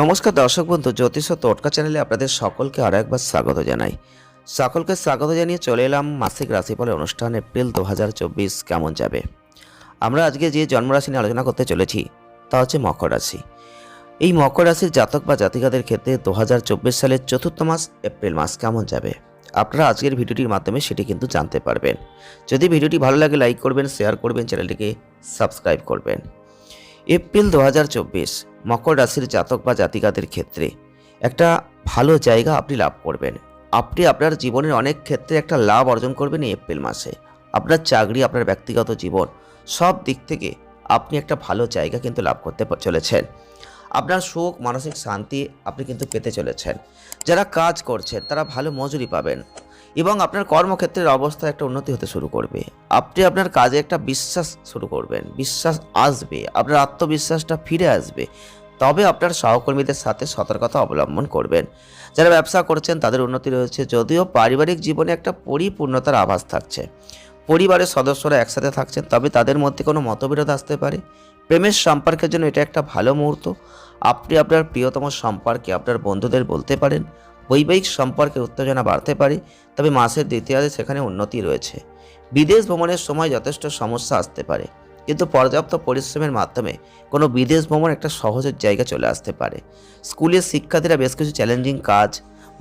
নমস্কার দর্শক বন্ধু, জ্যোতিষ ও টোটকা চ্যানেলে আপনাদের সকলকে আরও একবার স্বাগত জানাই। সকলকে স্বাগত জানিয়ে চলে এলাম মাসিক রাশিফলের অনুষ্ঠান এপ্রিল দু হাজার চব্বিশ কেমন যাবে? আমরা আজকে যে জন্মরাশি নিয়ে আলোচনা করতে চলেছি, তা হচ্ছে মকর রাশি। এই মকর রাশির জাতক বা জাতিকাদের ক্ষেত্রে দু হাজার চব্বিশ সালের চতুর্থ মাস, এপ্রিল মাস কেমন যাবে? আপনারা আজকের ভিডিওটির মাধ্যমে সেটি কিন্তু জানতে পারবেন। যদি ভিডিওটি ভালো লাগে, লাইক করবেন, শেয়ার করবেন, চ্যানেলটিকে সাবস্ক্রাইব করবেন। এপ্রিল দু হাজার চব্বিশ মকর রাশির জাতক বা জাতিকাদের ক্ষেত্রে একটা ভালো জায়গা আপনি লাভ করবেন। আপনি আপনার জীবনের অনেক ক্ষেত্রে একটা লাভ অর্জন করবেন এই এপ্রিল মাসে। আপনার চাকরি, আপনার ব্যক্তিগত জীবন সব দিক থেকে আপনি একটা ভালো জায়গা কিন্তু লাভ করতে চলেছেন। আপনার সুখ, মানসিক শান্তি আপনি কিন্তু পেতে চলেছেন। যারা কাজ করছেন তারা ভালো মজুরি পাবেন। এবং আপনার কর্মক্ষেত্রের অবস্থা একটা উন্নতি হতে শুরু করবে। আপনি আপনার কাজে একটা বিশ্বাস শুরু করবেন। বিশ্বাস আসবে, আপনার আত্মবিশ্বাসটা ফিরে আসবে। তবে আপনার সহকর্মীদের সাথে সতর্কতা অবলম্বন করবেন। যারা ব্যবসা করছেন, তাদের উন্নতি রয়েছে। যদিও পারিবারিক জীবনে একটা পরিপূর্ণতার আভাস থাকছে। পরিবারের সদস্যরা একসাথে থাকছেন, তবে তাদের মধ্যে কোনো মতবিরোধ আসতে পারে। প্রেমের সম্পর্কের জন্য এটা একটা ভালো মুহূর্ত। আপনি আপনার প্রিয়তম সম্পর্কে আপনার বন্ধুদের বলতে পারেন। বৈবাহিক সম্পর্কে উত্তেজনা বাড়তে পারে, তবে মাসের দ্বিতীয়ার্ধে সেখানে উন্নতি রয়েছে। বিদেশ ভ্রমণের সময় যথেষ্ট সমস্যা আসতে পারে, কিন্তু পর্যাপ্ত পরিশ্রমের মাধ্যমে কোনো বিদেশ ভ্রমণ একটা সহজের জায়গা চলে আসতে পারে। স্কুলের শিক্ষার্থীরা বেশ কিছু চ্যালেঞ্জিং কাজ,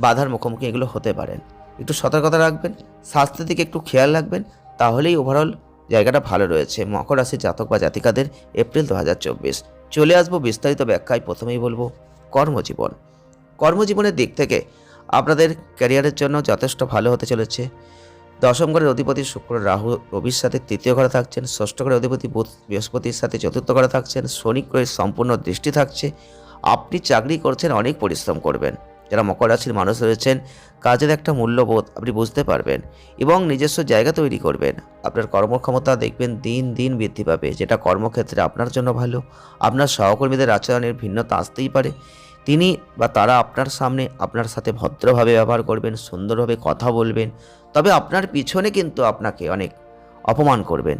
বাধার মুখোমুখি এগুলো হতে পারেন। একটু সতর্কতা রাখবেন, স্বাস্থ্যের দিকে একটু খেয়াল রাখবেন, তাহলেই ওভারঅল জায়গাটা ভালো রয়েছে। মকর রাশির জাতক বা জাতিকাদের এপ্রিল দু হাজার চব্বিশ। চলে আসব বিস্তারিত ব্যাখ্যায়, প্রথমেই বলব কর্মজীবন। কর্মজীবনের দিক থেকে আপনাদের ক্যারিয়ারের জন্য যথেষ্ট ভালো হতে চলেছে। দশম ঘরের অধিপতি শুক্র রাহু রবির সাথে তৃতীয় ঘরে থাকছেন। ষষ্ঠ ঘরের অধিপতি বুধ বৃহস্পতির সাথে চতুর্থ ঘরে থাকছেন। শনি গ্রহের সম্পূর্ণ দৃষ্টি থাকছে। আপনি চাকরি করছেন, অনেক পরিশ্রম করবেন। যারা মকর রাশির মানুষ রয়েছেন, কাজের একটা মূল্যবোধ আপনি বুঝতে পারবেন এবং নিজস্ব জায়গা তৈরি করবেন। আপনার কর্মক্ষমতা দেখবেন দিন দিন বৃদ্ধি পাবে। যেটা কর্মক্ষেত্রে আপনার জন্য ভালো। আপনার সহকর্মীদের আচরণের ভিন্নতা আসতেই পারে। তিনি বা তারা আপনার সামনে আপনার সাথে ভদ্রভাবে ব্যবহার করবেন, সুন্দরভাবে কথা বলবেন, তবে আপনার পিছনে কিন্তু আপনাকে অনেক অপমান করবেন।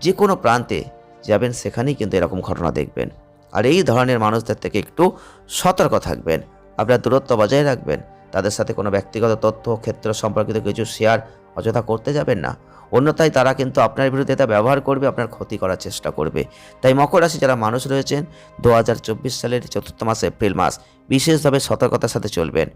যে কোনো প্রান্তে যাবেন, সেখানেই কিন্তু এরকম ঘটনা দেখবেন। আর এই ধরনের মানুষদের থেকে একটু সতর্ক থাকবেন, আপনার দূরত্ব বজায় রাখবেন, তাদের সাথে কোনো ব্যক্তিগত তথ্য, ক্ষেত্র সম্পর্কিত কিছু শেয়ার অযথা করতে যাবেন না। অন্যথায় তারা কিন্তু আপনার বিরুদ্ধে তা ব্যবহার করবে, আপনার ক্ষতি করার চেষ্টা করবে। তাই মকর রাশি যারা মানুষ রয়েছেন, দু হাজার চব্বিশ সালের চতুর্থ মাস, এপ্রিল মাস, বিশেষভাবে সতর্কতার সাথে চলবেন।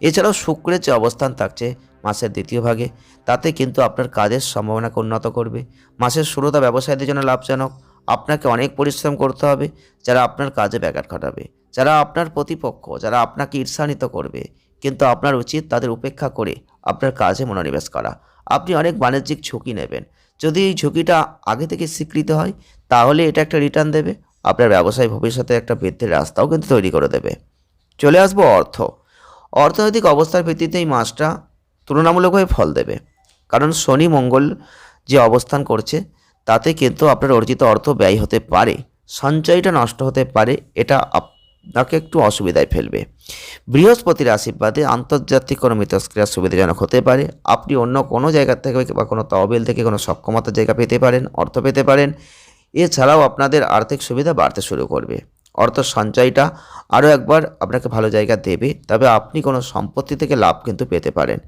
এছাড়াও শুক্রের যে অবস্থান থাকছে মাসের দ্বিতীয় ভাগে, তাতে কিন্তু আপনার কাজের সম্ভাবনাকে উন্নত করবে। মাসের শুরুটা ব্যবসায়ীদের জন্য লাভজনক। আপনাকে অনেক পরিশ্রম করতে হবে, যারা আপনার কাজে ব্যাঘাত ঘটাবে। যারা আপনার প্রতিপক্ষ, যারা আপনাকে ঈর্ষান্বিত করবে, কিন্তু আপনার উচিত তাদের উপেক্ষা করে আপনার কাজে মনোনিবেশ করা। আপনি অনেক বাণিজ্যিক ঝুঁকি নেবেন। যদি এই ঝুঁকিটা আগে থেকে স্বীকৃত হয়, তাহলে এটা একটা রিটার্ন দেবে। আপনার ব্যবসায় ভবিষ্যতে একটা বৃদ্ধির রাস্তাও কিন্তু তৈরি করে দেবে। চলে আসব অর্থ। অর্থনৈতিক অবস্থার ভিত্তিতে এই মাসটা তুলনামূলকভাবে ফল দেবে। কারণ শনি মঙ্গল যে অবস্থান করছে, তাতে কিন্তু আপনার অর্জিত অর্থ ব্যয় হতে পারে, সঞ্চয়টা নষ্ট হতে পারে, এটা আপনাকে একটু অসুবিধায় ফেলবে। বৃহস্পতির আশীর্বাদে আন্তর্জাতিক কোনো মিথস্ক্রিয়া সুবিধাজনক হতে পারে। আপনি অন্য কোনো জায়গা থেকে বা কোনো তহবিল থেকে কোনো সক্ষমতার জায়গা পেতে পারেন, অর্থ পেতে পারেন। এছাড়াও আপনাদের আর্থিক সুবিধা বাড়তে শুরু করবে। অর্থ সঞ্চয়টা আরও একবার আপনাকে ভালো জায়গা দেবে, তবে আপনি কোনো সম্পত্তি থেকে লাভ কিন্তু পেতে পারেন।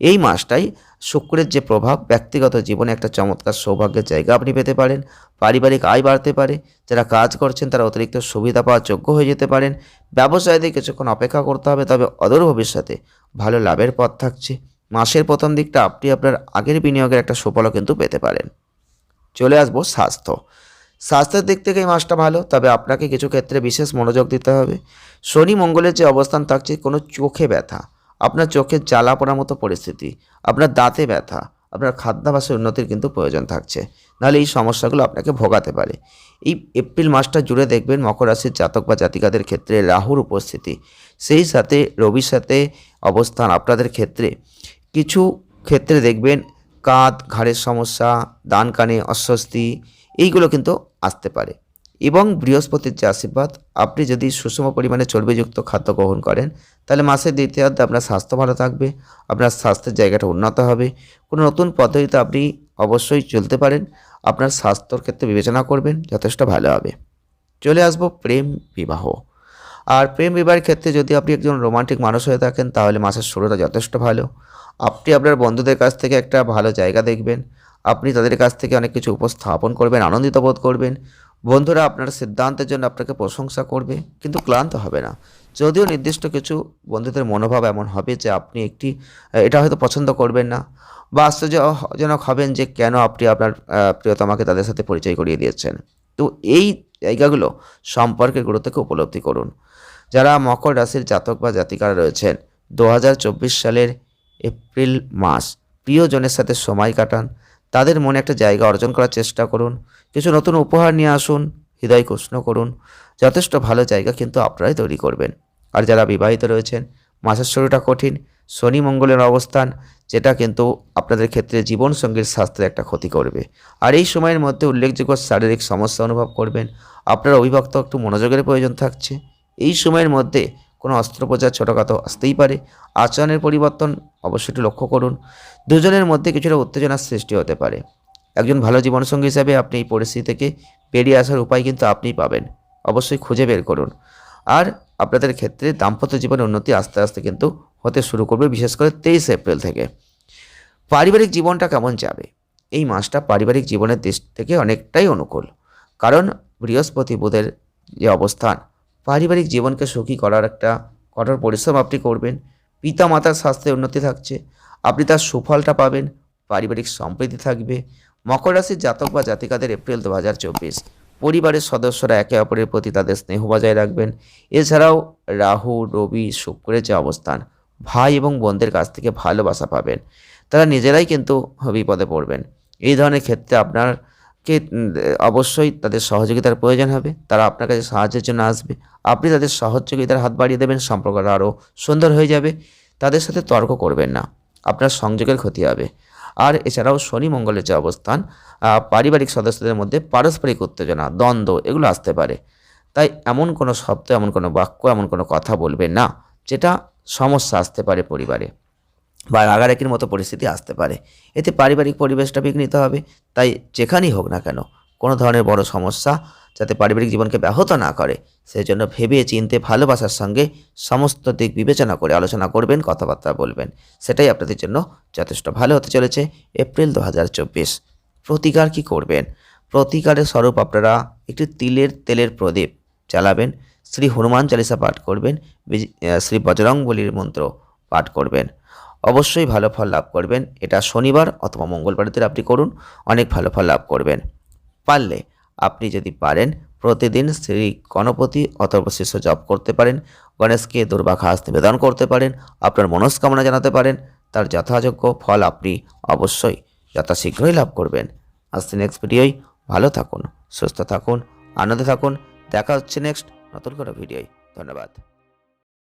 এই মাসটাই শুক্রের যে প্রভাব, ব্যক্তিগত জীবনে একটা চমৎকার সৌভাগ্যের জায়গা আপনি পেতে পারেন। পারিবারিক আয় বাড়তে পারে। যারা কাজ করছেন, তারা অতিরিক্ত সুবিধা পাওয়ার যোগ্য হয়ে যেতে পারেন। ব্যবসায়ীদের কিছুক্ষণ অপেক্ষা করতে হবে, তবে অদূর ভবিষ্যতে ভালো লাভের পথ থাকছে। মাসের প্রথম দিকটা আপনি আপনার আগের বিনিয়োগের একটা সুফলও কিন্তু পেতে পারেন। চলে আসব স্বাস্থ্য। স্বাস্থ্যের দিক থেকে এই মাসটা ভালো, তবে আপনাকে কিছু ক্ষেত্রে বিশেষ মনোযোগ দিতে হবে। শনি মঙ্গলের যে অবস্থান থাকছে, কোনো চোখে ব্যথা। আপনার চোখে জ্বালা পড়ার মতো পরিস্থিতি, আপনার দাঁতে ব্যথা, আপনার খাদ্যাভাসের উন্নতির কিন্তু প্রয়োজন থাকছে। নাহলে এই সমস্যাগুলো আপনাকে ভোগাতে পারে। এই এপ্রিল মাসটা জুড়ে দেখবেন মকর রাশির জাতক বা জাতিকাদের ক্ষেত্রে রাহুর উপস্থিতি, সেই সাথে রবির সাথে অবস্থান আপনাদের ক্ষেত্রে। কিছু ক্ষেত্রে দেখবেন কাঁধ ঘাড়ের সমস্যা দান কানে অস্বস্তি, এইগুলো কিন্তু আসতে পারে। এবং বৃহস্পতির যে আশীর্বাদ, আপনি যদি সুষম পরিমাণে চর্বিযুক্ত খাদ্য গ্রহণ করেন, তাহলে মাসের দ্বিতীয়ার্ধে আপনার স্বাস্থ্য ভালো থাকবে, আপনার স্বাস্থ্যের জায়গাটা উন্নত হবে। কোনো নতুন পদ্ধতিতে আপনি অবশ্যই চলতে পারেন, আপনার স্বাস্থ্যর ক্ষেত্রে বিবেচনা করবেন, যথেষ্ট ভালো হবে। চলে আসব প্রেম বিবাহ। আর প্রেম বিবাহের ক্ষেত্রে যদি আপনি একজন রোমান্টিক মানুষ হয়ে থাকেন, তাহলে মাসের শুরুটা যথেষ্ট ভালো। আপনি আপনার বন্ধুদের কাছ থেকে একটা ভালো জায়গা দেখবেন আপনি তাদের কাছ থেকে অনেক কিছু উপস্থাপন করবেন, আনন্দিত বোধ করবেন। বন্ধুরা, আপনার সিদ্ধান্তের জন্য আপনাকে প্রশংসা করবে, কিন্তু ক্লান্ত হবে না। যদিও নির্দিষ্ট কিছু বন্ধুদের মনোভাব এমন হবে যে আপনি একটি, এটা হয়তো পছন্দ করবেন না বা আশ্চর্যজনক হবেন যে কেন আপনি আপনার প্রিয়তমাকে তাদের সাথে পরিচয় করিয়ে দিয়েছেন। তো এই জায়গাগুলো সম্পর্কের গুরুত্বকে উপলব্ধি করুন। যারা মকর রাশির জাতক বা জাতিকারা রয়েছেন, দু হাজার চব্বিশ সালের এপ্রিল মাস, প্রিয়জনের সাথে সময় কাটান। তাদের মনে একটা জায়গা অর্জন করার চেষ্টা করুন। কিছু নতুন উপহার নিয়ে আসুন, হৃদয় কৃষ্ণ করুন। যথেষ্ট ভালো জায়গা কিন্তু আপনারাই তৈরি করবেন। আর যারা বিবাহিত রয়েছেন, মাসের শুরুটা কঠিন, শনি মঙ্গলের অবস্থান, যেটা কিন্তু আপনাদের ক্ষেত্রে জীবনসঙ্গীর স্বাস্থ্যের একটা ক্ষতি করবে। আর এই সময়ের মধ্যে উল্লেখযোগ্য শারীরিক সমস্যা অনুভব করবেন। আপনার অভিভক্ত একটু মনোযোগের প্রয়োজন থাকছে। এই সময়ের মধ্যে কোনো অস্ত্রোপচার ছোটোখাটো আসতেই পারে। আচরণের পরিবর্তন অবশ্যই লক্ষ্য করুন। দুজনের মধ্যে কিছুটা উত্তেজনার সৃষ্টি হতে পারে। একজন ভালো জীবনসঙ্গী হিসাবে আপনি এই পরিস্থিতি থেকে বেরিয়ে আসার উপায় কিন্তু আপনিই পাবেন। অবশ্যই খুঁজে বের করুন। আর আপনাদের ক্ষেত্রে দাম্পত্য জীবনের উন্নতি আস্তে আস্তে কিন্তু হতে শুরু করবে, বিশেষ করে তেইশ এপ্রিল থেকে। পারিবারিক জীবনটা কেমন যাবে? এই মাসটা পারিবারিক জীবনের দিক থেকে অনেকটাই অনুকূল। কারণ বৃহস্পতি বুধের যে অবস্থান পারিবারিক জীবনকে সুখী করার একটা কঠোর পরিশ্রম আপনি করবেন। পিতা মাতার স্বাস্থ্যে উন্নতি থাকছে। আপনি তার সুফলটা পাবেন। পারিবারিক সম্প্রীতি থাকবে। মকর রাশির জাতক বা জাতিকাদের এপ্রিল দু হাজার চব্বিশ। পরিবারের সদস্যরা একে অপরের প্রতি তাদের স্নেহ বজায় রাখবেন। এছাড়াও রাহু, রবি, শুক্রের যে অবস্থান, ভাই এবং বোনদের কাছ থেকে ভালোবাসা পাবেন। তারা নিজেরাই কিন্তু বিপদে পড়বেন। এই ধরনের ক্ষেত্রে আপনারকে উম, অবশ্যই তাদের সহযোগিতার প্রয়োজন হবে। তারা আপনার কাছে সাহায্যের জন্য আসবে। আপনি তাদের সহযোগিতার হাত বাড়িয়ে দেবেন সম্পর্কটা আরও সুন্দর হয়ে যাবে। তাদের সাথে তর্ক করবেন না। আপনার সংযোগের ক্ষতি হবে। আর এছাড়াও শনি মঙ্গলের যে অবস্থান পারিবারিক সদস্যদের মধ্যে পারস্পরিক উত্তেজনা দ্বন্দ্ব এগুলো আসতে পারে। তাই এমন কোনো শব্দ এমন কোনো বাক্য এমন কোনো কথা বলবেন না যেটা সমস্যা আসতে পারে পরিবারে। বা রাগারাগির মতো পরিস্থিতি আসতে পারে। এতে পারিবারিক পরিবেশটা বিঘ্নিত হবে। তাই যেখানেই হোক না কেন, কোনো ধরনের বড় সমস্যা যাতে পারিবারিক জীবনকে ব্যাহত না করে সেই জন্য ভেবে চিনতে ভালোবাসার সঙ্গে সমস্ত দিক বিবেচনা করে আলোচনা করবেন, কথাবার্তা বলবেন। সেটাই আপনাদের জন্য যথেষ্ট ভালো হতে চলেছে এপ্রিল দু হাজার চব্বিশ। প্রতিকার কী করবেন? প্রতিকারের স্বরূপ আপনারা একটি তিলের তেলের প্রদীপ চালাবেন শ্রী হনুমান চালিসা পাঠ করবেন শ্রী বজরং বলির মন্ত্র পাঠ করবেন। অবশ্যই ভালো ফল লাভ করবেন। এটা শনিবার অথবা মঙ্গলবারেতে আপনি করুন, অনেক ভালো ফল লাভ করবেন। পারলে আপনি যদি পারেন, প্রতিদিন শ্রী গণপতি অথবা শিষ্য জপ করতে পারেন, গণেশকে দুর্বাঘাস নিবেদন করতে পারেন, আপনার মনস্কামনা জানাতে পারেন, তার যথাযোগ্য ফল আপনি অবশ্যই যথাশীঘ্রই লাভ করবেন। আসছে নেক্সট ভিডিওই ভালো থাকুন, সুস্থ থাকুন, আনন্দে থাকুন, দেখা হচ্ছে নেক্সট নতুন কোনো ভিডিওই ধন্যবাদ।